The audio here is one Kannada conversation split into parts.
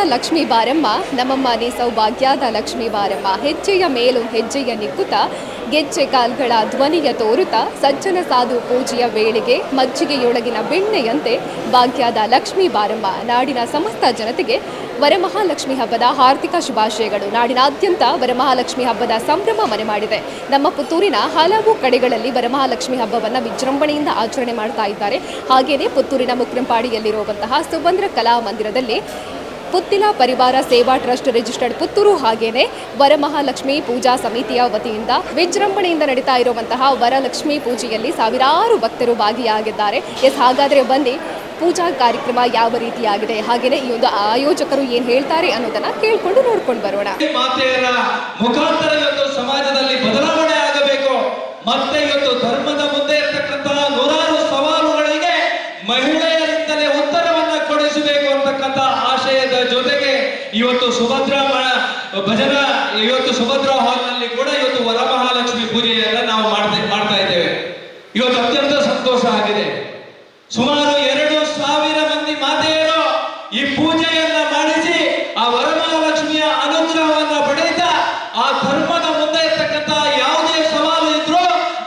ಲಕ್ಷ್ಮೀ ಬಾರಮ್ಮ, ನಮ್ಮಮ್ಮ ನೀ ಸೌಭಾಗ್ಯದ ಲಕ್ಷ್ಮೀ ಬಾರಮ್ಮ, ಹೆಜ್ಜೆಯ ಮೇಲು ಹೆಜ್ಜೆಯ ನಿಕ್ಕುತ್ತ ಗೆಜ್ಜೆ ಕಾಲ್ಗಳ ಧ್ವನಿಯ ತೋರುತ, ಸಜ್ಜನ ಸಾಧು ಪೂಜೆಯ ವೇಳೆಗೆ ಮಜ್ಜಿಗೆಯೊಳಗಿನ ಬೆಣ್ಣೆಯಂತೆ ಭಾಗ್ಯದ ಲಕ್ಷ್ಮೀ ಬಾರಮ್ಮ, ನಾಡಿನ ಸಮಸ್ತ ಜನತೆಗೆ ವರಮಹಾಲಕ್ಷ್ಮಿ ಹಬ್ಬದ ಹಾರ್ದಿಕ ಶುಭಾಶಯಗಳು. ನಾಡಿನಾದ್ಯಂತ ವರಮಹಾಲಕ್ಷ್ಮಿ ಹಬ್ಬದ ಸಂಭ್ರಮ ಮನೆ ಮಾಡಿದೆ. ನಮ್ಮ ಪುತ್ತೂರಿನ ಹಲವು ಕಡೆಗಳಲ್ಲಿ ವರಮಹಾಲಕ್ಷ್ಮಿ ಹಬ್ಬವನ್ನು ವಿಜೃಂಭಣೆಯಿಂದ ಆಚರಣೆ ಮಾಡ್ತಾ ಇದ್ದಾರೆ. ಹಾಗೆಯೇ ಪುತ್ತೂರಿನ ಮುಕ್ರಂಪಾಡಿಯಲ್ಲಿರುವಂತಹ ಸುಭದ್ರ ಕಲಾ ಮಂದಿರದಲ್ಲಿ ಪುತ್ತಿಲ ಪರಿವಾರ ಸೇವಾ ಟ್ರಸ್ಟ್ ರಿಜಿಸ್ಟರ್ಡ್ ಪುತ್ತೂರು ಹಾಗೇನೆ ವರಮಹಾಲಕ್ಷ್ಮಿ ಪೂಜಾ ಸಮಿತಿಯ ವತಿಯಿಂದ ವಿಜೃಂಭಣೆಯಿಂದ ನಡೀತಾ ಇರುವಂತಹ ವರಲಕ್ಷ್ಮಿ ಪೂಜೆಯಲ್ಲಿ ಸಾವಿರಾರು ಭಕ್ತರು ಭಾಗಿಯಾಗಿದ್ದಾರೆ. ಎಸ್, ಹಾಗಾದರೆ ಬನ್ನಿ, ಪೂಜಾ ಕಾರ್ಯಕ್ರಮ ಯಾವ ರೀತಿಯಾಗಿದೆ? ಹಾಗೇನೆ ಈ ಒಂದು ಆಯೋಜಕರು ಏನು ಹೇಳ್ತಾರೆ ಅನ್ನೋದನ್ನ ಕೇಳ್ಕೊಂಡು ನೋಡ್ಕೊಂಡು ಬರೋಣ. ಮುಖಾಂತರ ಸಮಾಜದಲ್ಲಿ ಬದಲಾವಣೆ ಆಗಬೇಕು. ಮತ್ತೆ ಇವತ್ತು ಧರ್ಮದ ಮುಂದೆ ಇರ್ತಕ್ಕಂತಹ ನೂರಾರು ಸವಾಲುಗಳಿಗೆ ಮಹಿಳೆಯರಿಂದಲೇ ಉತ್ತರವನ್ನ ಕೊಡಿಸಬೇಕು ಅಂತಕ್ಕಂಥ ಆಶಯದ ಜೊತೆಗೆ ಇವತ್ತು ಸುಭದ್ರ ಮ- ಭಜನ ಇವತ್ತು ಸುಭದ್ರ ಹಾಲ್ನಲ್ಲಿ ಕೂಡ ಇವತ್ತು ವರಮಹಾಲಕ್ಷ್ಮಿ ಪೂಜೆಯನ್ನ ನಾವು ಮಾಡ್ತಾ ಮಾಡ್ತಾ ಇದ್ದೇವೆ. ಇವತ್ತು ಅತ್ಯಂತ ಸಂತೋಷ ಆಗಿದೆ ಸುಮಾರು ಎರಡು ಸಾವಿರ ಮಂದಿ ಮಾತೆಯರು ಈ ಪೂಜೆಯನ್ನ ಮಾಡಿಸಿ ಆ ವರಮಹಾಲಕ್ಷ್ಮಿಯ ಅನುಗ್ರಹವನ್ನ ಪಡೆಯುತ್ತಾ ಆ ಧರ್ಮದ ಮುಂದೆ ಇರ್ತಕ್ಕಂಥ ಯಾವುದೇ ಸವಾಲು ಇದ್ರೂ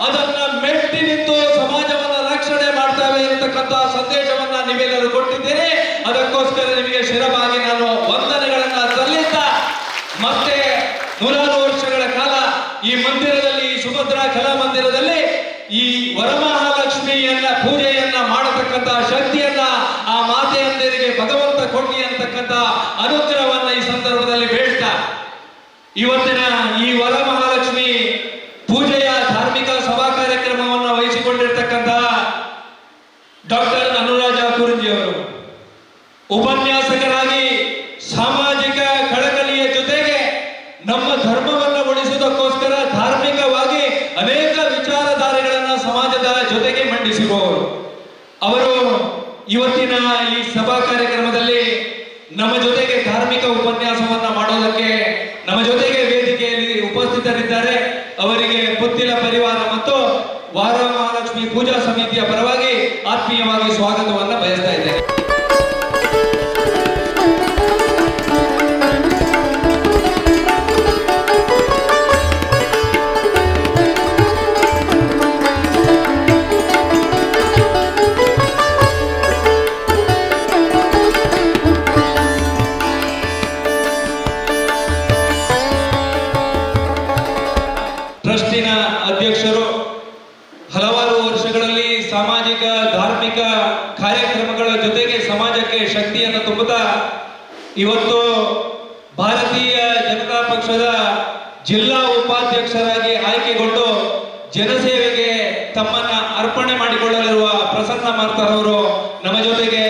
ಅದನ್ನ ಮೆಟ್ಟಿ ನಿಂತು ಸಮಾಜವನ್ನ ರಕ್ಷಣೆ ಮಾಡ್ತೇವೆ ಇರತಕ್ಕಂಥ ಸಂದೇಶವನ್ನ ನೀವೆಲ್ಲರೂ ಕೊಟ್ಟಿದ್ದೀರಿ ಅದಕ್ಕೋಸ್ಕರ ನಿಮಗೆ ಶಿರವಾಗಿ ನಾನು ವಂದನೆಗಳನ್ನ ಸಲ್ಲಿಸ್ತಾ ಮತ್ತೆ ನೂರಾರು ವರ್ಷಗಳ ಕಾಲ ಈ ಮಂದಿರದಲ್ಲಿ ಈ ಸುಭದ್ರಾ ಕಲಾ ಮಂದಿರದಲ್ಲಿ ಈ ವರಮಹಾಲಕ್ಷ್ಮಿಯನ್ನ ಪೂಜೆಯನ್ನ ಮಾಡತಕ್ಕಂತ ಶಕ್ತಿಯನ್ನ ಆ ಮಾತೆಯಂದರಿಗೆ ಭಗವಂತ ಕೊಡ್ಲಿ ಅಂತಕ್ಕಂಥ ಅನುಗ್ರಹವನ್ನ ಈ ಸಂದರ್ಭದಲ್ಲಿ ಬೇಡ್ತಾ ಇವತ್ತಿನ ಈ ವರಮಹಾಲಕ್ಷ್ಮಿ ಪೂಜೆಯ ಧಾರ್ಮಿಕ ಸಭಾ ಕಾರ್ಯಕ್ರಮವನ್ನು ವಹಿಸಿಕೊಂಡಿರ್ತಕ್ಕಂತಹ ಡಾಕ್ಟರ್ ಅನುರಾಜ ಕುರುಂಜಿ ಅವರು ಉಪನ್ಯಾಸಕರಾಗಿ ಸಾಮಾಜಿಕ ಕಳಕಳಿಯ ಜೊತೆಗೆ ನಮ್ಮ ಧರ್ಮವನ್ನು ಉಳಿಸುವುದಕ್ಕೋಸ್ಕರ ಧಾರ್ಮಿಕವಾಗಿ ಅನೇಕ ವಿಚಾರಧಾರೆಗಳನ್ನು ಸಮಾಜದ ಜೊತೆಗೆ ಮಂಡಿಸಿರುವವರು. ಅವರು ಇವತ್ತಿನ ಈ ಸಭಾ ಕಾರ್ಯಕ್ರಮದಲ್ಲಿ ನಮ್ಮ ಜೊತೆಗೆ ಧಾರ್ಮಿಕ ಉಪನ್ಯಾಸವನ್ನು ಮಾಡೋದಕ್ಕೆ ನಮ್ಮ ಜೊತೆಗೆ ವೇದಿಕೆಯಲ್ಲಿ ಉಪಸ್ಥಿತರಿದ್ದಾರೆ ಅವರಿಗೆ ಪುತ್ತಿಲ ಪರಿವಾರ ಮತ್ತು ವಾರ ಮಹಾಲಕ್ಷ್ಮಿ ಪೂಜಾ ಸಮಿತಿಯ ಪರವಾಗಿ ಆತ್ಮೀಯವಾಗಿ ಸ್ವಾಗತವನ್ನು ಬಯಸ್ತಾ ಇದ್ದೇನೆ. ಜನಸೇವೆಗೆ ತಮ್ಮನ್ನ ಅರ್ಪಣೆ ಮಾಡಿಕೊಳ್ಳಲಿರುವ ಪ್ರಸನ್ನ ಮಾರ್ತರವರು ನಮ್ಮ ಜೊತೆಗೆ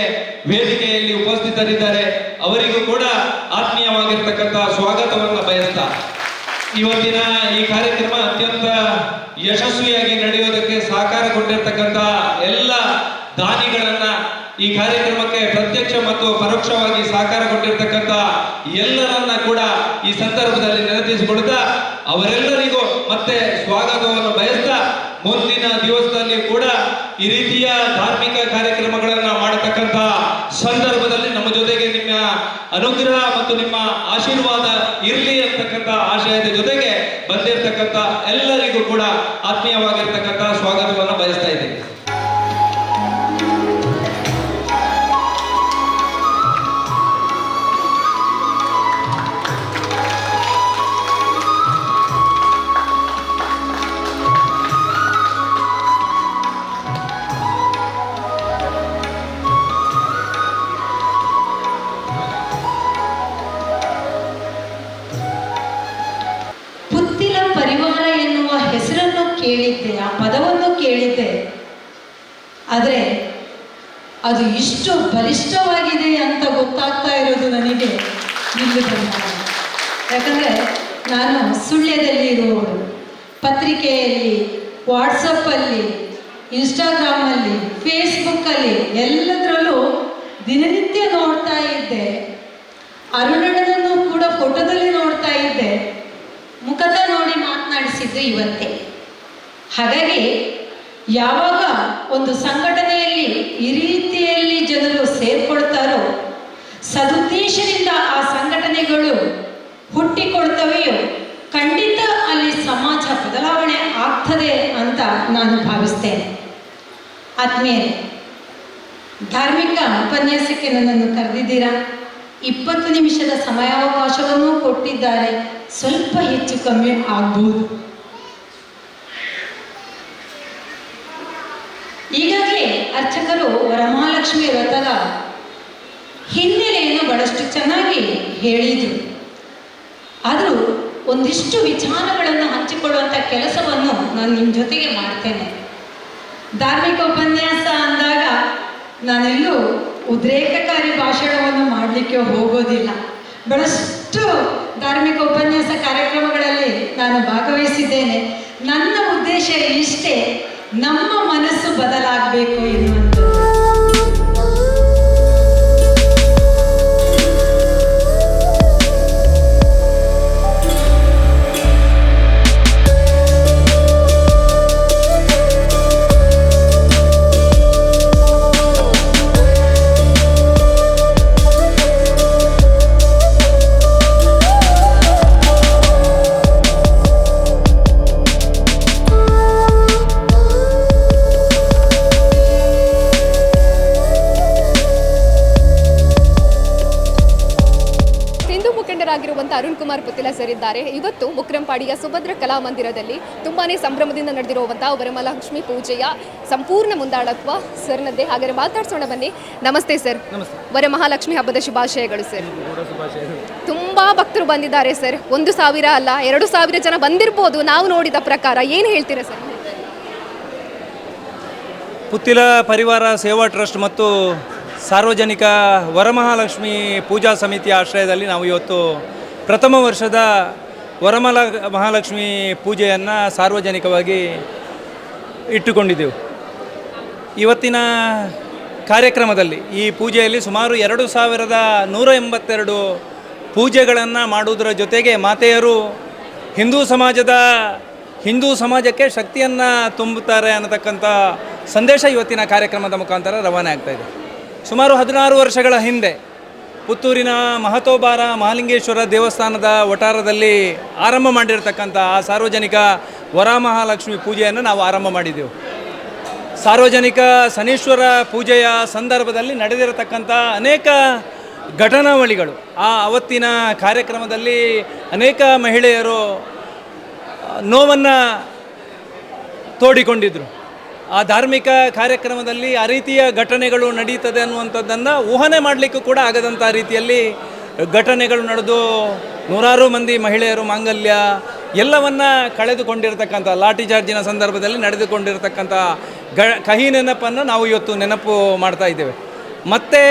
ವೇದಿಕೆಯಲ್ಲಿ ಉಪಸ್ಥಿತರಿದ್ದಾರೆ. ಅವರಿಗೂ ಕೂಡ ಆತ್ಮೀಯವಾಗಿರ್ತಕ್ಕಂಥ ಸ್ವಾಗತವನ್ನು ಬಯಸ್ತಾ. ಇವತ್ತಿನ ಈ ಕಾರ್ಯಕ್ರಮ ಅತ್ಯಂತ ಯಶಸ್ವಿಯಾಗಿ ನಡೆಯೋದಕ್ಕೆ ಸಹಕಾರ ಕೊಟ್ಟಿರ್ತಕ್ಕಂಥ ಎಲ್ಲ ದಾನಿಗಳನ್ನ ಈ ಕಾರ್ಯಕ್ರಮಕ್ಕೆ ಪ್ರತ್ಯಕ್ಷ ಮತ್ತು ಪರೋಕ್ಷವಾಗಿ ಸಹಕಾರ ಕೊಟ್ಟಿರ್ತಕ್ಕಂಥ ಎಲ್ಲರನ್ನ ಕೂಡ ಈ ಸಂದರ್ಭದಲ್ಲಿ ನೆನಪಿಸಿಕೊಳ್ತಾ ಅವರೆಲ್ಲರಿಗೂ ಮತ್ತೆ ಸ್ವಾಗತವನ್ನು ಬಯಸ್ತಾ ಮುಂದಿನ ದಿವಸದಲ್ಲಿ ಕೂಡ ಈ ರೀತಿಯ ಧಾರ್ಮಿಕ ಕಾರ್ಯಕ್ರಮಗಳನ್ನ ಮಾಡತಕ್ಕಂಥ ಸಂದರ್ಭದಲ್ಲಿ ನಮ್ಮ ಜೊತೆಗೆ ನಿಮ್ಮ ಅನುಗ್ರಹ ಮತ್ತು ನಿಮ್ಮ ಆಶೀರ್ವಾದ ಇರಲಿ ಅಂತಕ್ಕಂಥ ಆಶಯದ ಜೊತೆಗೆ ಬಂದಿರತಕ್ಕಂಥ ಎಲ್ಲರಿಗೂ ಕೂಡ ಆತ್ಮೀಯವಾಗಿರ್ತಕ್ಕಂಥ ಸ್ವಾಗತವನ್ನು ಬಯಸ್ತಾ ಇದ್ದೀನಿ. ಅದು ಇಷ್ಟು ಬಲಿಷ್ಠವಾಗಿದೆ ಅಂತ ಗೊತ್ತಾಗ್ತಾ ಇರೋದು ನನಗೆ ಇಲ್ಲಿ ಬಂದಾಗ ಯಾಕಂದರೆ ನಾನು ಸುಳ್ಯದಲ್ಲಿ ಇರುವವಳು. ಪತ್ರಿಕೆಯಲ್ಲಿ, ವಾಟ್ಸಪ್ಪಲ್ಲಿ, ಇನ್ಸ್ಟಾಗ್ರಾಮಲ್ಲಿ, ಫೇಸ್ಬುಕ್ಕಲ್ಲಿ ಎಲ್ಲದರಲ್ಲೂ ದಿನನಿತ್ಯ ನೋಡ್ತಾ ಇದ್ದೆ. ಅರುಣನನ್ನು ಕೂಡ ಫೋಟೋದಲ್ಲಿ ನೋಡ್ತಾ ಇದ್ದೆ. ಮುಖದ ನೋಡಿ ಮಾತನಾಡಿಸಿದ್ದು ಇವತ್ತೇ. ಹಾಗಾಗಿ ಯಾವಾಗ ಒಂದು ಸಂಘಟನೆಯಲ್ಲಿ ಈ ರೀತಿಯಲ್ಲಿ ಜನರು ಸೇರ್ಕೊಳ್ತಾರೋ, ಸದುದ್ದೇಶದಿಂದ ಆ ಸಂಘಟನೆಗಳು ಹುಟ್ಟಿಕೊಳ್ತವೆಯೋ, ಖಂಡಿತ ಅಲ್ಲಿ ಸಮಾಜ ಬದಲಾವಣೆ ಆಗ್ತದೆ ಅಂತ ನಾನು ಭಾವಿಸ್ತೇನೆ. ಆದ್ಮೇಲೆ ಧಾರ್ಮಿಕ ಉಪನ್ಯಾಸಕ್ಕೆ ನನ್ನನ್ನು ಕರೆದಿದ್ದೀರಾ? ಇಪ್ಪತ್ತು ನಿಮಿಷದ ಸಮಯಾವಕಾಶವನ್ನೂ ಕೊಟ್ಟಿದ್ದಾರೆ. ಸ್ವಲ್ಪ ಹೆಚ್ಚು ಕಮ್ಮಿ ಆಗ್ಬೋದು. ಈಗಾಗಲೇ ಅರ್ಚಕರು ವರಮಹಾಲಕ್ಷ್ಮಿ ವ್ರತದ ಹಿನ್ನೆಲೆಯನ್ನು ಬಹಳಷ್ಟು ಚೆನ್ನಾಗಿ ಹೇಳಿದರು. ಆದರೂ ಒಂದಿಷ್ಟು ವಿಚಾರಗಳನ್ನು ಹಂಚಿಕೊಳ್ಳುವಂಥ ಕೆಲಸವನ್ನು ನಾನು ನಿಮ್ಮ ಜೊತೆಗೆ ಮಾಡ್ತೇನೆ. ಧಾರ್ಮಿಕ ಉಪನ್ಯಾಸ ಅಂದಾಗ ನಾನೆಲ್ಲೂ ಉದ್ರೇಕಕಾರಿ ಭಾಷಣವನ್ನು ಮಾಡಲಿಕ್ಕೆ ಹೋಗೋದಿಲ್ಲ. ಬಹಳಷ್ಟು ಧಾರ್ಮಿಕ ಉಪನ್ಯಾಸ ಕಾರ್ಯಕ್ರಮಗಳಲ್ಲಿ ನಾನು ಭಾಗವಹಿಸಿದ್ದೇನೆ. ನನ್ನ ಉದ್ದೇಶ ಇಷ್ಟೇ ನಮ್ಮ ಮನಸ್ಸು ಬದಲಾಗಬೇಕು ಎನ್ನುವಂಥದ್ದು ಅರುಣ್ ಕುಮಾರ್ ಪುತ್ತಿಲ ಸರ್ ಇದ್ದಾರೆ ಇವತ್ತು ಮುಕ್ರಂಪಾಡಿಯ ಸುಭದ್ರ ಕಲಾಮಂದಿರದಲ್ಲಿ ತುಂಬಾನೇ ಸಂಭ್ರಮದಿಂದ ನಡೆದಿರುವಂತಹ ವರಮಹಾಲಕ್ಷ್ಮಿ ಪೂಜೆಯ ಸಂಪೂರ್ಣ ಮುಂದಾಳತ್ವ ಸರ್ನದ್ದೇ. ಹಾಗಾದ್ರೆ ಮಾತಾಡ್ಸೋಣ ಬನ್ನಿ. ನಮಸ್ತೆ ಸರ್. ವರಮಹಾಲಕ್ಷ್ಮಿ ಹಬ್ಬದ ಶುಭಾಶಯಗಳು ಸರ್. ತುಂಬಾ ಭಕ್ತರು ಬಂದಿದ್ದಾರೆ ಸರ್. ಒಂದು ಸಾವಿರ ಅಲ್ಲ ಎರಡು ಸಾವಿರ ಜನ ಬಂದಿರ್ಬೋದು ನಾವು ನೋಡಿದ ಪ್ರಕಾರ. ಏನು ಹೇಳ್ತೀರಾ ಸರ್? ಪುತ್ತಿಲ ಪರಿವಾರ ಸೇವಾ ಟ್ರಸ್ಟ್ ಮತ್ತು ಸಾರ್ವಜನಿಕ ವರಮಹಾಲಕ್ಷ್ಮಿ ಪೂಜಾ ಸಮಿತಿಯ ಆಶ್ರಯದಲ್ಲಿ ನಾವು ಇವತ್ತು ಪ್ರಥಮ ವರ್ಷದ ವರಮಲ ಮಹಾಲಕ್ಷ್ಮಿ ಪೂಜೆಯನ್ನು ಸಾರ್ವಜನಿಕವಾಗಿ ಇಟ್ಟುಕೊಂಡಿದ್ದೆವು. ಇವತ್ತಿನ ಕಾರ್ಯಕ್ರಮದಲ್ಲಿ ಈ ಪೂಜೆಯಲ್ಲಿ ಸುಮಾರು ಎರಡು ಸಾವಿರದ ನೂರ ಎಂಬತ್ತೆರಡು ಪೂಜೆಗಳನ್ನು ಮಾಡುವುದರ ಜೊತೆಗೆ ಮಾತೆಯರು ಹಿಂದೂ ಸಮಾಜದ, ಹಿಂದೂ ಸಮಾಜಕ್ಕೆ ಶಕ್ತಿಯನ್ನು ತುಂಬುತ್ತಾರೆ ಅನ್ನತಕ್ಕಂಥ ಸಂದೇಶ ಇವತ್ತಿನ ಕಾರ್ಯಕ್ರಮದ ಮುಖಾಂತರ ರವಾನೆ ಆಗ್ತಾಯಿದೆ ಸುಮಾರು ಹದಿನಾರು ವರ್ಷಗಳ ಹಿಂದೆ ಪುತ್ತೂರಿನ ಮಹತೋಬಾರ ಮಹಾಲಿಂಗೇಶ್ವರ ದೇವಸ್ಥಾನದ ವಟಾರದಲ್ಲಿ ಆರಂಭ ಮಾಡಿರ್ತಕ್ಕಂಥ ಆ ಸಾರ್ವಜನಿಕ ವರಮಹಾಲಕ್ಷ್ಮಿ ಪೂಜೆಯನ್ನು ನಾವು ಆರಂಭ ಮಾಡಿದ್ದೆವು ಸಾರ್ವಜನಿಕ ಶನೀಶ್ವರ ಪೂಜೆಯ ಸಂದರ್ಭದಲ್ಲಿ ನಡೆದಿರತಕ್ಕಂಥ ಅನೇಕ ಘಟನಾವಳಿಗಳು. ಆ ಅವತ್ತಿನ ಕಾರ್ಯಕ್ರಮದಲ್ಲಿ ಅನೇಕ ಮಹಿಳೆಯರು ನೋವನ್ನು ತೋಡಿಕೊಂಡಿದ್ದರು ಆ ಧಾರ್ಮಿಕ ಕಾರ್ಯಕ್ರಮದಲ್ಲಿ ಆ ರೀತಿಯ ಘಟನೆಗಳು ನಡೀತದೆ ಅನ್ನುವಂಥದ್ದನ್ನು ಊಹನೆ ಮಾಡಲಿಕ್ಕೂ ಕೂಡ ಆಗದಂಥ ರೀತಿಯಲ್ಲಿ ಘಟನೆಗಳು ನಡೆದು ನೂರಾರು ಮಂದಿ ಮಹಿಳೆಯರು ಮಾಂಗಲ್ಯ ಎಲ್ಲವನ್ನ ಕಳೆದುಕೊಂಡಿರ್ತಕ್ಕಂಥ, ಲಾಠಿ ಚಾರ್ಜಿನ ಸಂದರ್ಭದಲ್ಲಿ ನಡೆದುಕೊಂಡಿರ್ತಕ್ಕಂಥ ಗ, ಕಹಿ ನೆನಪನ್ನು ನಾವು ಇವತ್ತು ನೆನಪು ಮಾಡ್ತಾ ಇದ್ದೇವೆ. ಮತ್ತೆ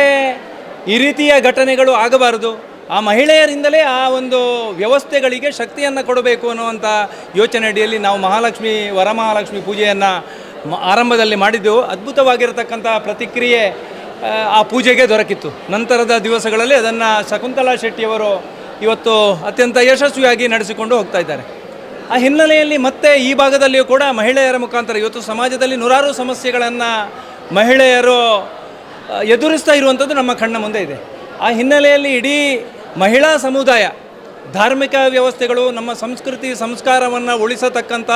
ಈ ರೀತಿಯ ಘಟನೆಗಳು ಆಗಬಾರದು. ಆ ಮಹಿಳೆಯರಿಂದಲೇ ಆ ಒಂದು ವ್ಯವಸ್ಥೆಗಳಿಗೆ ಶಕ್ತಿಯನ್ನು ಕೊಡಬೇಕು ಅನ್ನುವಂಥ ಯೋಚನೆ ಅಡಿಯಲ್ಲಿ ನಾವು ಮಹಾಲಕ್ಷ್ಮಿ, ವರಮಹಾಲಕ್ಷ್ಮಿ ಪೂಜೆಯನ್ನು ಆರಂಭದಲ್ಲಿ ಮಾಡಿದ್ದೆವು. ಅದ್ಭುತವಾಗಿರತಕ್ಕಂಥ ಪ್ರತಿಕ್ರಿಯೆ ಆ, ಪೂಜೆಗೆ ದೊರಕಿತ್ತು. ನಂತರದ ದಿವಸಗಳಲ್ಲಿ ಅದನ್ನು ಶಕುಂತಲಾ ಶೆಟ್ಟಿಯವರು ಇವತ್ತು ಅತ್ಯಂತ ಯಶಸ್ವಿಯಾಗಿ ನಡೆಸಿಕೊಂಡು ಹೋಗ್ತಾ ಇದ್ದಾರೆ. ಆ ಹಿನ್ನೆಲೆಯಲ್ಲಿ ಮತ್ತೆ ಈ ಭಾಗದಲ್ಲಿಯೂ ಕೂಡ ಮಹಿಳೆಯರ ಮುಖಾಂತರ ಇವತ್ತು ಸಮಾಜದಲ್ಲಿ ನೂರಾರು ಸಮಸ್ಯೆಗಳನ್ನು ಮಹಿಳೆಯರು ಎದುರಿಸ್ತಾ ಇರುವಂಥದ್ದು ನಮ್ಮ ಕಣ್ಣ ಮುಂದೆ ಇದೆ. ಆ ಹಿನ್ನೆಲೆಯಲ್ಲಿ ಇಡೀ ಮಹಿಳಾ ಸಮುದಾಯ ಧಾರ್ಮಿಕ ವ್ಯವಸ್ಥೆಗಳು ನಮ್ಮ ಸಂಸ್ಕೃತಿ ಸಂಸ್ಕಾರವನ್ನು ಉಳಿಸತಕ್ಕಂಥ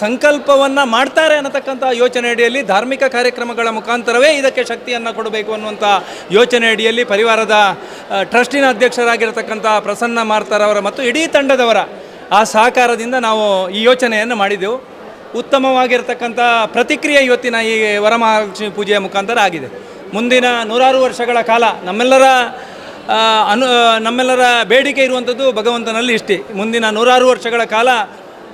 ಸಂಕಲ್ಪವನ್ನು ಮಾಡ್ತಾರೆ ಅನ್ನತಕ್ಕಂಥ ಯೋಚನೆ ಅಡಿಯಲ್ಲಿ ಧಾರ್ಮಿಕ ಕಾರ್ಯಕ್ರಮಗಳ ಮುಖಾಂತರವೇ ಇದಕ್ಕೆ ಶಕ್ತಿಯನ್ನು ಕೊಡಬೇಕು ಅನ್ನುವಂಥ ಯೋಚನೆ ಅಡಿಯಲ್ಲಿ ಪರಿವಾರದ ಟ್ರಸ್ಟಿನ ಅಧ್ಯಕ್ಷರಾಗಿರತಕ್ಕಂಥ ಪ್ರಸನ್ನ ಮಾರ್ತಾರವರ ಮತ್ತು ಇಡೀ ತಂಡದವರ ಆ ಸಹಕಾರದಿಂದ ನಾವು ಈ ಯೋಚನೆಯನ್ನು ಮಾಡಿದೆವು. ಉತ್ತಮವಾಗಿರ್ತಕ್ಕಂಥ ಪ್ರತಿಕ್ರಿಯೆ ಇವತ್ತಿನ ಈ ವರಮಹಾಲಕ್ಷ್ಮಿ ಪೂಜೆಯ ಮುಖಾಂತರ ಆಗಿದೆ. ಮುಂದಿನ ನೂರಾರು ವರ್ಷಗಳ ಕಾಲ ನಮ್ಮೆಲ್ಲರ ಅನು ನಮ್ಮೆಲ್ಲರ ಬೇಡಿಕೆ ಇರುವಂಥದ್ದು ಭಗವಂತನಲ್ಲಿ ಇಷ್ಟೇ. ಮುಂದಿನ ನೂರಾರು ವರ್ಷಗಳ ಕಾಲ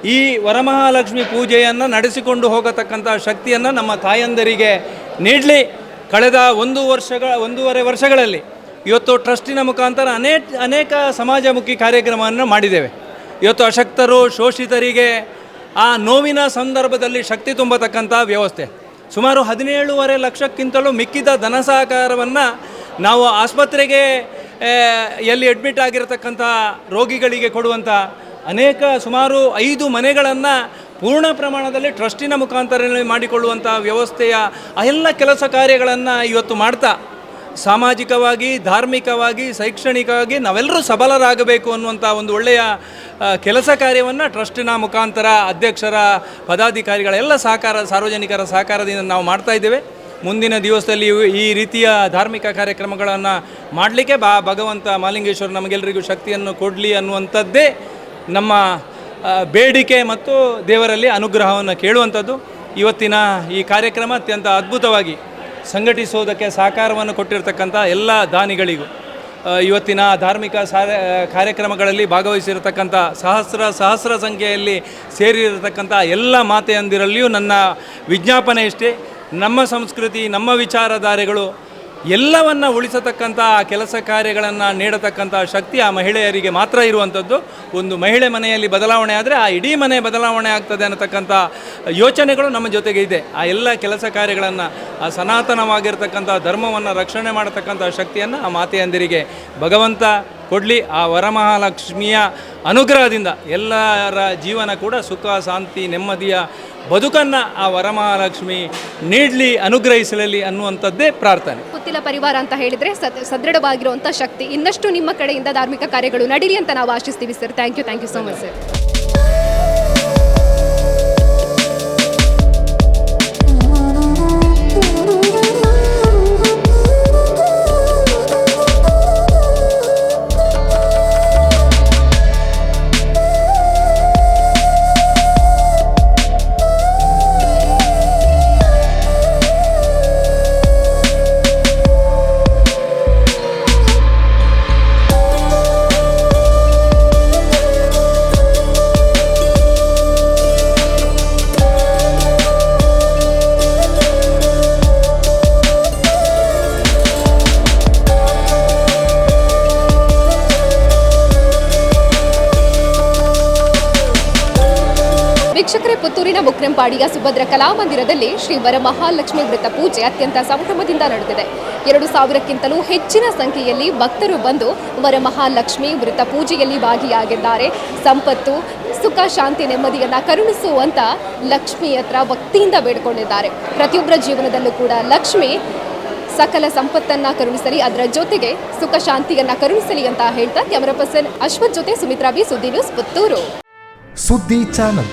ಈ ವರಮಹಾಲಕ್ಷ್ಮಿ ಪೂಜೆಯನ್ನು ನಡೆಸಿಕೊಂಡು ಹೋಗತಕ್ಕಂಥ ಶಕ್ತಿಯನ್ನು ನಮ್ಮ ತಾಯಂದರಿಗೆ ನೀಡಲಿ. ಕಳೆದ ಒಂದು ವರ್ಷಗಳ ಒಂದೂವರೆ ವರ್ಷಗಳಲ್ಲಿ ಇವತ್ತು ಟ್ರಸ್ಟಿನ ಮುಖಾಂತರ ಅನೇಕ ಅನೇಕ ಸಮಾಜಮುಖಿ ಕಾರ್ಯಕ್ರಮವನ್ನು ಮಾಡಿದ್ದೇವೆ. ಇವತ್ತು ಅಶಕ್ತರು, ಶೋಷಿತರಿಗೆ ಆ ನೋವಿನ ಸಂದರ್ಭದಲ್ಲಿ ಶಕ್ತಿ ತುಂಬತಕ್ಕಂಥ ವ್ಯವಸ್ಥೆ. ಸುಮಾರು ಹದಿನೇಳುವರೆ ಲಕ್ಷಕ್ಕಿಂತಲೂ ಮಿಕ್ಕಿದ ಧನ ಸಹಕಾರವನ್ನು ನಾವು ಆಸ್ಪತ್ರೆಗೆ ಎಲ್ಲಿ ಅಡ್ಮಿಟ್ ಆಗಿರತಕ್ಕಂಥ ರೋಗಿಗಳಿಗೆ ಕೊಡುವಂಥ ಅನೇಕ ಸುಮಾರು ಐದು ಮನೆಗಳನ್ನು ಪೂರ್ಣ ಪ್ರಮಾಣದಲ್ಲಿ ಟ್ರಸ್ಟಿನ ಮುಖಾಂತರ ಮಾಡಿಕೊಳ್ಳುವಂಥ ವ್ಯವಸ್ಥೆಯ ಆ ಎಲ್ಲ ಕೆಲಸ ಕಾರ್ಯಗಳನ್ನು ಇವತ್ತು ಮಾಡ್ತಾ, ಸಾಮಾಜಿಕವಾಗಿ, ಧಾರ್ಮಿಕವಾಗಿ, ಶೈಕ್ಷಣಿಕವಾಗಿ ನಾವೆಲ್ಲರೂ ಸಬಲರಾಗಬೇಕು ಅನ್ನುವಂಥ ಒಂದು ಒಳ್ಳೆಯ ಕೆಲಸ ಕಾರ್ಯವನ್ನು ಟ್ರಸ್ಟಿನ ಮುಖಾಂತರ ಅಧ್ಯಕ್ಷರ ಪದಾಧಿಕಾರಿಗಳೆಲ್ಲ ಸಹಕಾರ, ಸಾರ್ವಜನಿಕರ ಸಹಕಾರದಿಂದ ನಾವು ಮಾಡ್ತಾ ಇದ್ದೇವೆ. ಮುಂದಿನ ದಿವಸದಲ್ಲಿ ಈ ರೀತಿಯ ಧಾರ್ಮಿಕ ಕಾರ್ಯಕ್ರಮಗಳನ್ನು ಮಾಡಲಿಕ್ಕೆ ಬಾ, ಭಗವಂತ ಮಾಲಿಂಗೇಶ್ವರ ನಮಗೆಲ್ಲರಿಗೂ ಶಕ್ತಿಯನ್ನು ಕೊಡಲಿ ಅನ್ನುವಂಥದ್ದೇ ನಮ್ಮ ಬೇಡಿಕೆ ಮತ್ತು ದೇವರಲ್ಲಿ ಅನುಗ್ರಹವನ್ನು ಕೇಳುವಂಥದ್ದು. ಇವತ್ತಿನ ಈ ಕಾರ್ಯಕ್ರಮ ಅತ್ಯಂತ ಅದ್ಭುತವಾಗಿ ಸಂಘಟಿಸುವುದಕ್ಕೆ ಸಹಕಾರವನ್ನು ಕೊಟ್ಟಿರತಕ್ಕಂಥ ಎಲ್ಲ ದಾನಿಗಳಿಗೂ ಇವತ್ತಿನ ಧಾರ್ಮಿಕ ಕಾರ್ಯಕ್ರಮಗಳಲ್ಲಿ ಭಾಗವಹಿಸಿರತಕ್ಕಂಥ ಸಹಸ್ರ ಸಹಸ್ರ ಸಂಖ್ಯೆಯಲ್ಲಿ ಸೇರಿರತಕ್ಕಂಥ ಎಲ್ಲ ಮಾತೆಯಂದಿರಲ್ಲಿಯೂ ನನ್ನ ವಿಜ್ಞಾಪನೆ ಇಷ್ಟೇ. ನಮ್ಮ ಸಂಸ್ಕೃತಿ, ನಮ್ಮ ವಿಚಾರಧಾರೆಗಳು ಎಲ್ಲವನ್ನ ಉಳಿಸತಕ್ಕಂಥ ಕೆಲಸ ಕಾರ್ಯಗಳನ್ನು ನೀಡತಕ್ಕಂಥ ಶಕ್ತಿ ಆ ಮಹಿಳೆಯರಿಗೆ ಮಾತ್ರ ಇರುವಂಥದ್ದು. ಒಂದು ಮಹಿಳೆ ಮನೆಯಲ್ಲಿ ಬದಲಾವಣೆ ಆದರೆ ಆ ಇಡೀ ಮನೆ ಬದಲಾವಣೆ ಆಗ್ತದೆ ಅನ್ನತಕ್ಕಂಥ ಯೋಚನೆಗಳು ನಮ್ಮ ಜೊತೆಗೆ ಇದೆ. ಆ ಎಲ್ಲ ಕೆಲಸ ಕಾರ್ಯಗಳನ್ನು, ಆ ಸನಾತನವಾಗಿರ್ತಕ್ಕಂಥ ಧರ್ಮವನ್ನು ರಕ್ಷಣೆ ಮಾಡತಕ್ಕಂಥ ಶಕ್ತಿಯನ್ನು ಆ ಮಾತೆಯಂದಿರಿಗೆ ಭಗವಂತ ಕೊಡಲಿ. ಆ ವರಮಹಾಲಕ್ಷ್ಮಿಯ ಅನುಗ್ರಹದಿಂದ ಎಲ್ಲರ ಜೀವನ ಕೂಡ ಸುಖ, ಶಾಂತಿ, ನೆಮ್ಮದಿಯ ಬದುಕನ್ನು ಆ ವರಮಹಾಲಕ್ಷ್ಮಿ ನೀಡಲಿ, ಅನುಗ್ರಹಿಸಲಿ ಅನ್ನುವಂಥದ್ದೇ ಪ್ರಾರ್ಥನೆ. ಪುತ್ತಿಲ ಪರಿವಾರ ಅಂತ ಹೇಳಿದರೆ ಸದ್, ಸದೃಢವಾಗಿರುವಂಥ ಶಕ್ತಿ. ಇನ್ನಷ್ಟು ನಿಮ್ಮ ಕಡೆಯಿಂದ ಧಾರ್ಮಿಕ ಕಾರ್ಯಗಳು ನಡೀಲಿ ಅಂತ ನಾವು ಆಶಿಸ್ತೀವಿ sir thank you thank you so much sir ಮುಕ್ರೆಂಪಾಡಿಯ Subhadra ಕಲಾಮಂದಿರದಲ್ಲಿ ಶ್ರೀ ವರಮಹಾಲಕ್ಷ್ಮಿ ವೃತ್ತ ಪೂಜೆ ಅತ್ಯಂತ ಸಂಭ್ರಮದಿಂದ ನಡೆದಿದೆ. ಎರಡು ಸಾವಿರಕ್ಕಿಂತಲೂ ಹೆಚ್ಚಿನ ಸಂಖ್ಯೆಯಲ್ಲಿ ಭಕ್ತರು ಬಂದು ವರಮಹಾಲಕ್ಷ್ಮಿ ವೃತ್ತ ಪೂಜೆಯಲ್ಲಿ ಭಾಗಿಯಾಗಿದ್ದಾರೆ. ಸಂಪತ್ತು, ಸುಖ, ಶಾಂತಿ, ನೆಮ್ಮದಿಯನ್ನು ಕರುಣಿಸುವಂತ ಲಕ್ಷ್ಮಿ ಹತ್ರ ಭಕ್ತಿಯಿಂದ ಬೇಡಿಕೊಂಡಿದ್ದಾರೆ. ಪ್ರತಿಯೊಬ್ಬರ ಜೀವನದಲ್ಲೂ ಕೂಡ ಲಕ್ಷ್ಮಿ ಸಕಲ ಸಂಪತ್ತನ್ನ ಕರುಣಿಸಲಿ, ಅದರ ಜೊತೆಗೆ ಸುಖ, ಶಾಂತಿಯನ್ನ ಕರುಣಿಸಲಿ ಅಂತ ಹೇಳ್ತಾ ಕ್ಯಾಮರಾ ಪರ್ಸನ್ ಅಶ್ವಥ್ ಜೊತೆ Sumitra B Suddi news Puttur. Suddi channel.